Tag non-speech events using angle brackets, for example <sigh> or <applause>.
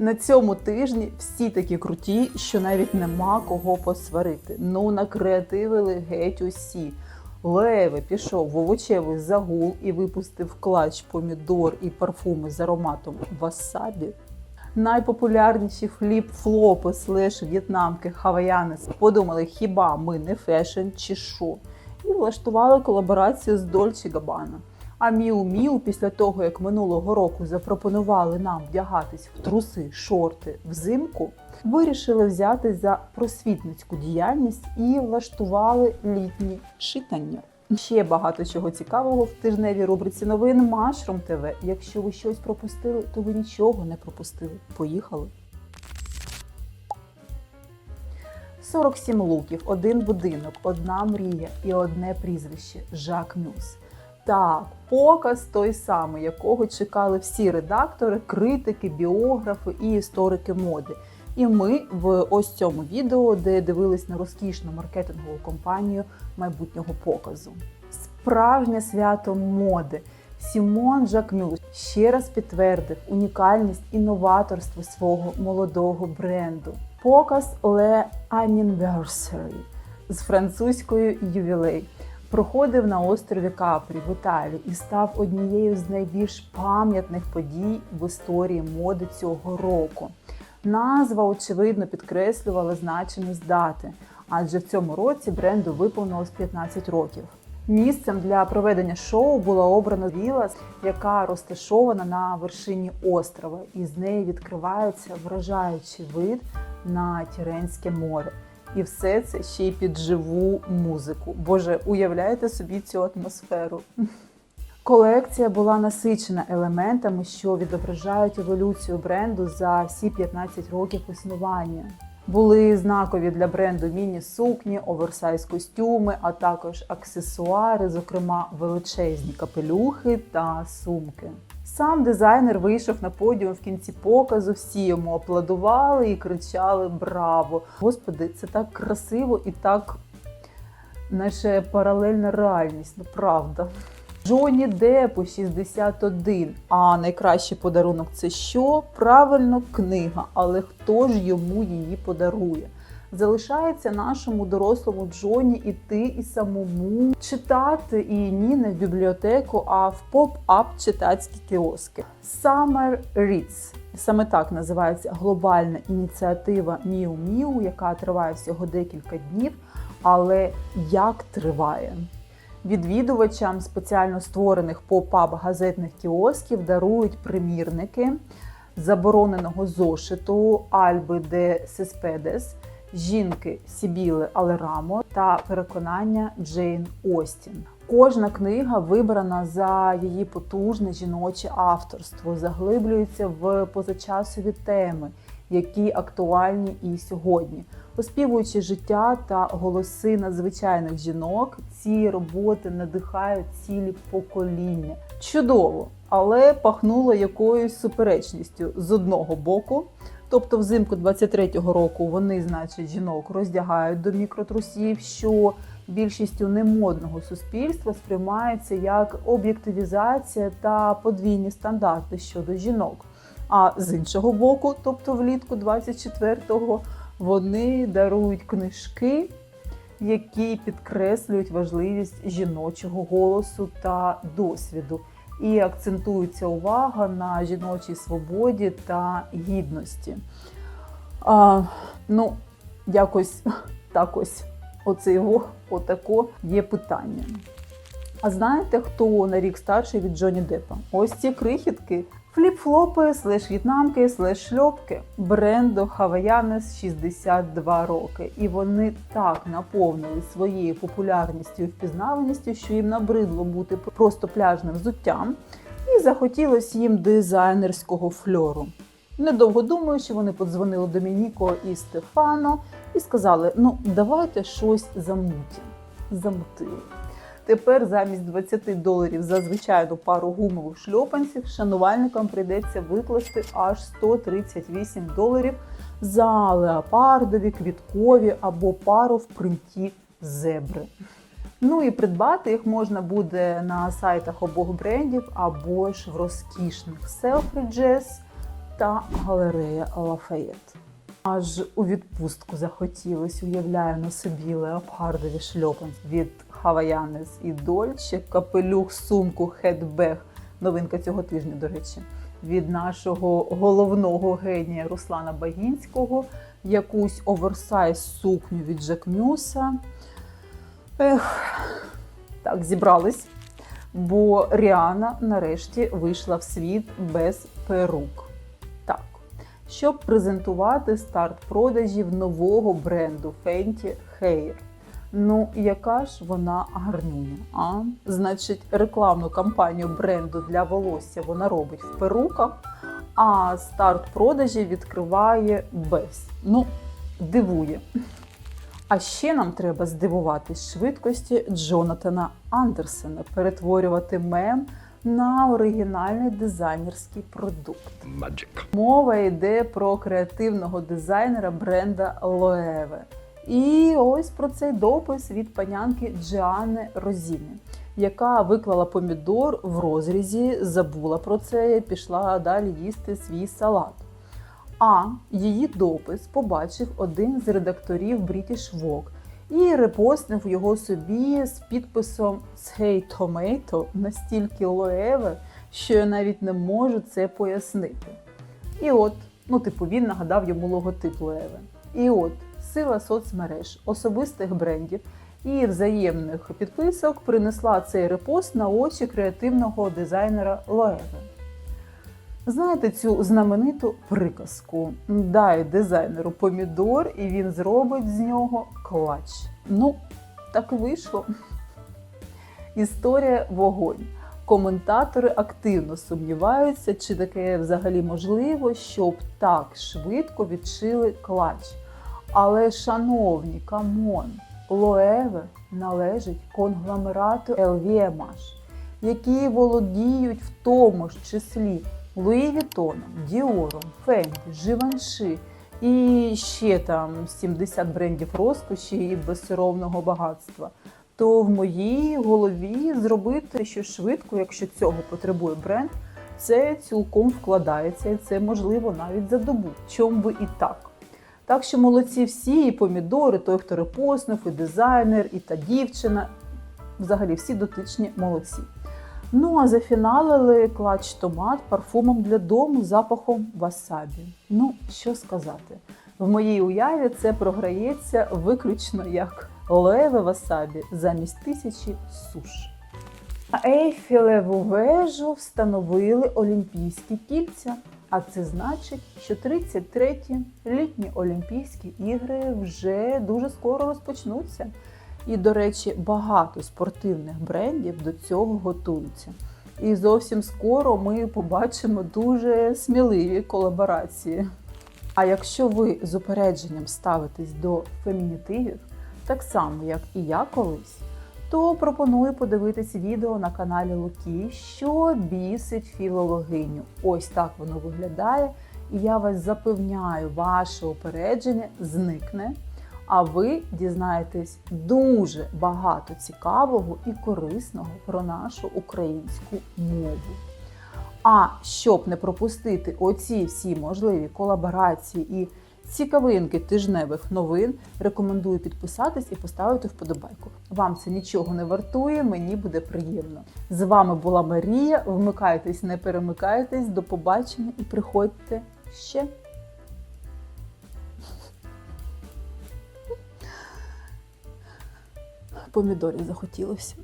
На цьому тижні всі такі круті, що навіть нема кого посварити. Ну накреативили геть усі. Леве пішов в овочевий загул і випустив клач помідор і парфуми з ароматом васабі. Найпопулярніші фліп-флопи слеш в'єтнамки хаваянець подумали, хіба ми не фешн чи що? І влаштували колаборацію з Dolce Gabbana. А Міу Міу після того, як минулого року запропонували нам вдягатись в труси, шорти взимку, вирішили взяти за просвітницьку діяльність і влаштували літні читання. Ще багато чого цікавого в тижневій рубриці новин Машрум ТВ. Якщо ви щось пропустили, то ви нічого не пропустили. Поїхали. 47 луків, один будинок, одна мрія і одне прізвище Жак Мюс. Так, показ той самий, якого чекали всі редактори, критики, біографи і історики моди. І ми в ось цьому відео, де дивились на розкішну маркетингову компанію майбутнього показу. Справжнє свято моди. Сімон Жакмюс ще раз підтвердив унікальність і новаторство свого молодого бренду. Показ Le Anniversary з французькою ювілей проходив на острові Капрі в Італії і став однією з найбільш пам'ятних подій в історії моди цього року. Назва, очевидно, підкреслювала значимість дати, адже в цьому році бренду виповнилось 15 років. Місцем для проведення шоу була обрана віла, яка розташована на вершині острова, і з неї відкривається вражаючий вид на Тіренське море. І все це ще й під живу музику. Боже, уявляєте собі цю атмосферу? Колекція була насичена елементами, що відображають еволюцію бренду за всі 15 років існування. Були знакові для бренду міні-сукні, оверсайз костюми, а також аксесуари, зокрема величезні капелюхи та сумки. Сам дизайнер вийшов на подіум в кінці показу. Всі йому аплодували і кричали Браво! Господи, це так красиво і так, наче паралельна реальність, ну правда. Джоні Депу 61. А найкращий подарунок це що? Правильно, книга. Але хто ж йому її подарує? Залишається нашому дорослому Джоні іти і самому читати і ні не в бібліотеку, а в поп-ап читацькі кіоски. Summer Reads. Саме так називається глобальна ініціатива Міу Міу, яка триває всього декілька днів. Але як триває? Відвідувачам спеціально створених поп-ап газетних кіосків дарують примірники забороненого зошиту Альби де Сеспедес, жінки Сібіли Алерамо та переконання Джейн Остін. Кожна книга вибрана за її потужне жіноче авторство, заглиблюється в позачасові теми, які актуальні і сьогодні. Оспівуючи життя та голоси надзвичайних жінок, ці роботи надихають цілі покоління. Чудово, але пахнуло якоюсь суперечністю з одного боку. Тобто, взимку 23-го року вони, значить, жінок роздягають до мікротрусів, що більшістю немодного суспільства сприймається як об'єктивізація та подвійні стандарти щодо жінок. А з іншого боку, тобто влітку 24-го, вони дарують книжки, які підкреслюють важливість жіночого голосу та досвіду. І акцентується увага на жіночій свободі та гідності. А, Ну, якось <laughs> так ось оце його, отако є питання. А знаєте, хто на рік старший від Джоні Деппа? Ось ці крихітки. Фліп-флопи, слеш в'єтнамки, слеш шльопки бренду Хаваянес 62 роки. І вони так наповнили своєю популярністю і впізнаваністю, що їм набридло бути просто пляжним взуттям, і захотілося їм дизайнерського фльору. Недовго думаючи, вони подзвонили Домініко і Стефано і сказали: ну, давайте щось замутимо. Замутили. Тепер замість 20 доларів за звичайну пару гумових шльопанців шанувальникам прийдеться викласти аж 138 доларів за леопардові, квіткові або пару в принті зебри. Ну і придбати їх можна буде на сайтах обох брендів або ж в розкішних Selfridges та галерея Лафаєт. Аж у відпустку захотілось, уявляю на собі леопардові шльопанці від Хаваянес і Дольче, капелюх, сумку, хетбег. Новинка цього тижня, до речі, від нашого головного генія Руслана Багінського, якусь оверсайз сукню від Жакмюса. Ех, так, зібрались. Бо Ріана нарешті вийшла в світ без перук. Так, щоб презентувати старт продажів нового бренду Fenty Hair. Ну, яка ж вона гарнюня, а? Значить, рекламну кампанію бренду для волосся вона робить в перуках, а старт продажів відкриває без. Ну, дивує. А ще нам треба здивуватись швидкості Джонатана Андерсена, перетворювати мем на оригінальний дизайнерський продукт. Magic. Мова йде про креативного дизайнера бренда Loewe. І ось про цей допис від панянки Джіани Розіни, яка виклала помідор в розрізі, забула про це пішла далі їсти свій салат. А її допис побачив один з редакторів British Vogue і репостнув його собі з підписом «Hey Tomato» настільки лоеве, що я навіть не можу це пояснити. І от, ну, типу, він нагадав йому логотип Лоеве. І от сила соцмереж, особистих брендів і взаємних підписок принесла цей репост на очі креативного дизайнера Лоеве. Знаєте цю знамениту приказку: дай дизайнеру помідор, і він зробить з нього клач. Ну, так вийшло. Історія вогонь. Коментатори активно сумніваються, чи таке взагалі можливо, щоб так швидко відшили клач. Але, шановні, камон, Лоеве належить конгломерату LVMH, які володіють в тому ж числі Луї Вітоном, Діором, Фенді, Живанши і ще там 70 брендів розкоші і безсоромного багатства. То в моїй голові зробити що швидко, якщо цього потребує бренд, це цілком вкладається, і це можливо навіть за добу. Чом би і так. Так що молодці всі, і помідори, той, хто репостнув, і дизайнер, і та дівчина. Взагалі всі дотичні молодці. Ну а зафіналили клач томат парфумом для дому запахом васабі. Ну, що сказати, в моїй уяві це програється виключно як леве васабі замість тисячі суш. На Ейфілеву вежу встановили Олімпійські кільця. А це значить, що 33-ті літні Олімпійські ігри вже дуже скоро розпочнуться. І, до речі, багато спортивних брендів до цього готуються. І зовсім скоро ми побачимо дуже сміливі колаборації. А якщо ви з упередженням ставитесь до фемінітивів, так само як і я колись, то пропоную подивитись відео на каналі Луки, що бісить філологиню. Ось так воно виглядає. І я вас запевняю, ваше упередження зникне а ви дізнаєтесь дуже багато цікавого і корисного про нашу українську мову. А щоб не пропустити оці всі можливі колаборації і цікавинки тижневих новин, рекомендую підписатись і поставити вподобайку. Вам це нічого не вартує, мені буде приємно. З вами була Марія. Вмикайтесь, не перемикайтесь, до побачення і приходьте ще. Помідорів захотілося.